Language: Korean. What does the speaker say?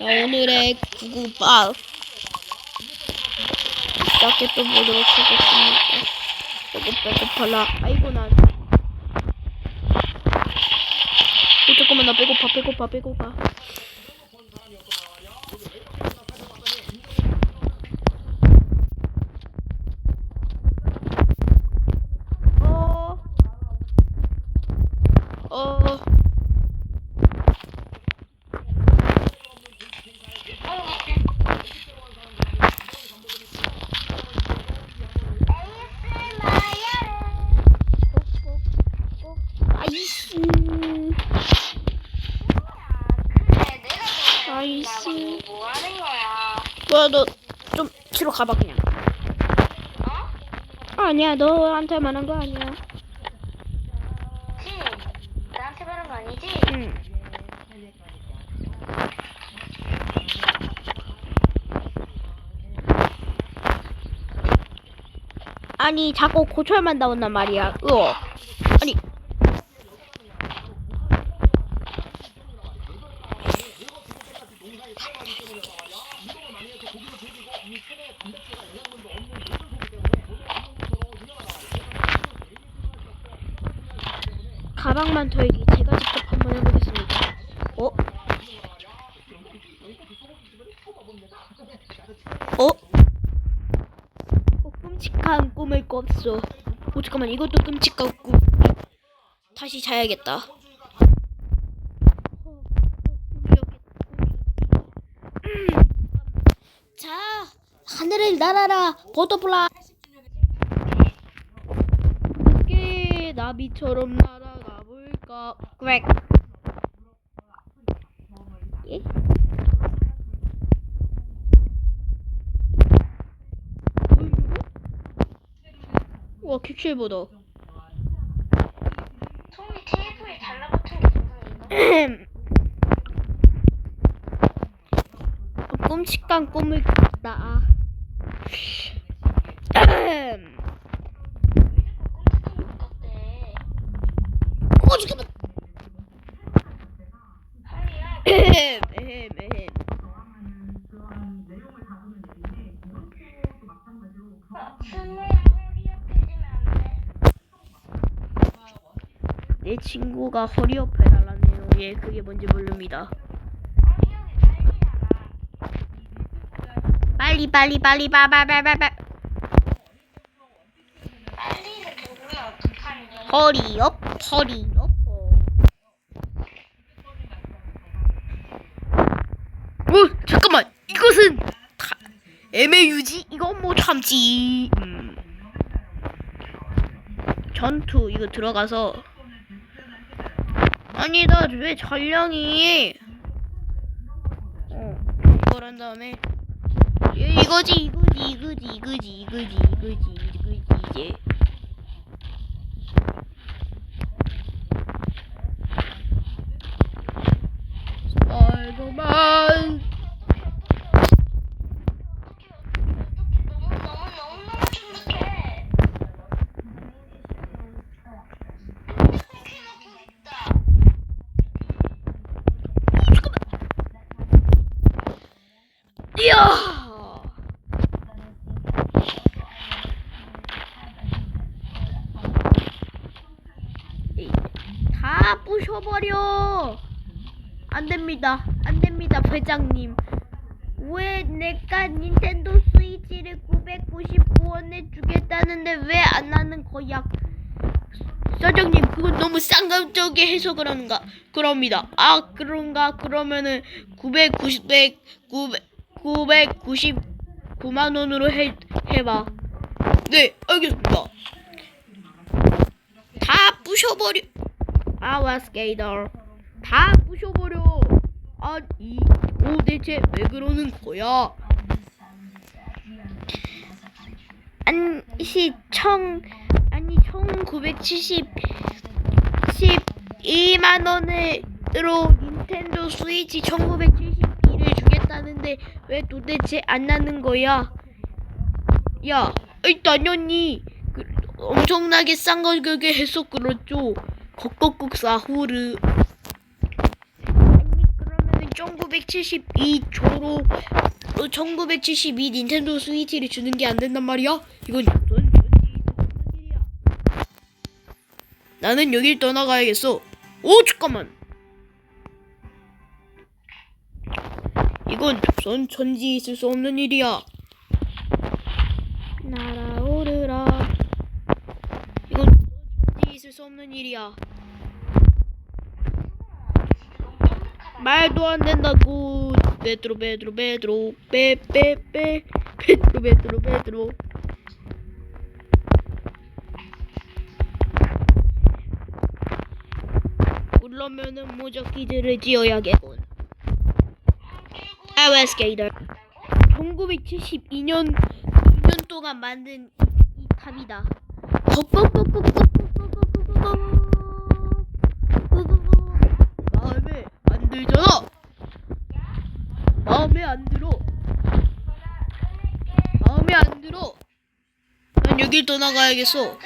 자, 오늘의 구구밥 시작해 또 보도록 하겠습니다. 배고 배고파라. 아이고 난. 어, 잠깐만 나 배고파 배고파 배고파. 어. 어. 아이스. 아이스. 뭐 하는 거야? 뭐야 너 좀 뒤로 가봐 그냥. 어? 아니야 너한테 말한 거 아니야. 지 나한테 말한 거 아니지? 응. 아니 자꾸 고철만 나온단 말이야. 으어. 아니. 가방만 털기 제가 직접 한번 해보겠습니다. 어? 어? 어 끔찍한 꿈을 꿨어. 어 잠깐만 이것도 끔찍한 꿈. 다시 자야겠다. 어, 어. 음. 자 하늘을 날아라 버터플라이. 나비처럼 날아 가 볼까? 꽥. 예? 와 퀵실보다. 손이 테이프에 달라붙은 게 무슨 이거? 끔찍한 꿈을 꿨다. 끔찍한 것 같대. 어 잠깐만. 하리야. 에헴 에헴 에헴. 내 친구가 허리 옆에 달라네요. 예, 그게 뭔지 모릅니다. 빨리 빨리 빨리 빨빨빨빨빨. 허리 옆 허리 옆. 어 잠깐만 이것은 다 애매유지? 이건 못 참지. 음. 전투 이거 들어가서. 아니 나 왜 전령이? 어한 다음에. 이- 이거지 이거지 이거지 이거지 이거지 이거지 이거지 이제 스파이더맨 너무 너무 너무 너무 충격해. 해놓고 있다. 이야 에이, 다 부셔버려. 안 됩니다. 안 됩니다 회장님. 왜 내가 닌텐도 스위치를 999원에 주겠다는데 왜 안 하는 거야? 사장님 그건 너무 쌍감적인 해석을 하는가 그럽니다. 아 그런가? 그러면은 990 900 999만 원으로 해 해봐. 네 알겠습니다. 다 부셔버려 아와 스케이터 다 부셔버려 아이 도대체 왜 그러는 거야 아니 청 아니 1970 12만 원으로 닌텐도 스위치 1972를 주겠다는데 왜 도대체 안 나는 거야? 야, 이 당연히 그, 엄청나게 싼 가격에 해서 그렇죠. 겉꺾국 사후르. 아니 그러면은 19 1972 초로 1972 닌텐도 스위치를 주는 게 안 된단 말이야? 이건 없는 일이야. 나는 여길 떠나가야겠어. 오 잠깐만. 이건 전 전지 있을 수 없는 일이야. 날아오르라. 이건 전지 있을 수 없는 일이야. 말도 안 된다고. 베드로 베드로 베드로 빼빼빼 베드로 베드로 베드로. 그러면은 무적기들을 지어야겠군. 아웨스 게이더. 1972년 2년 동안 만든 이, 이 탑이다. 마음에 안 들잖아. 마음에 안 들어. 마음에 안 들어. 난 여길 떠나가야겠어.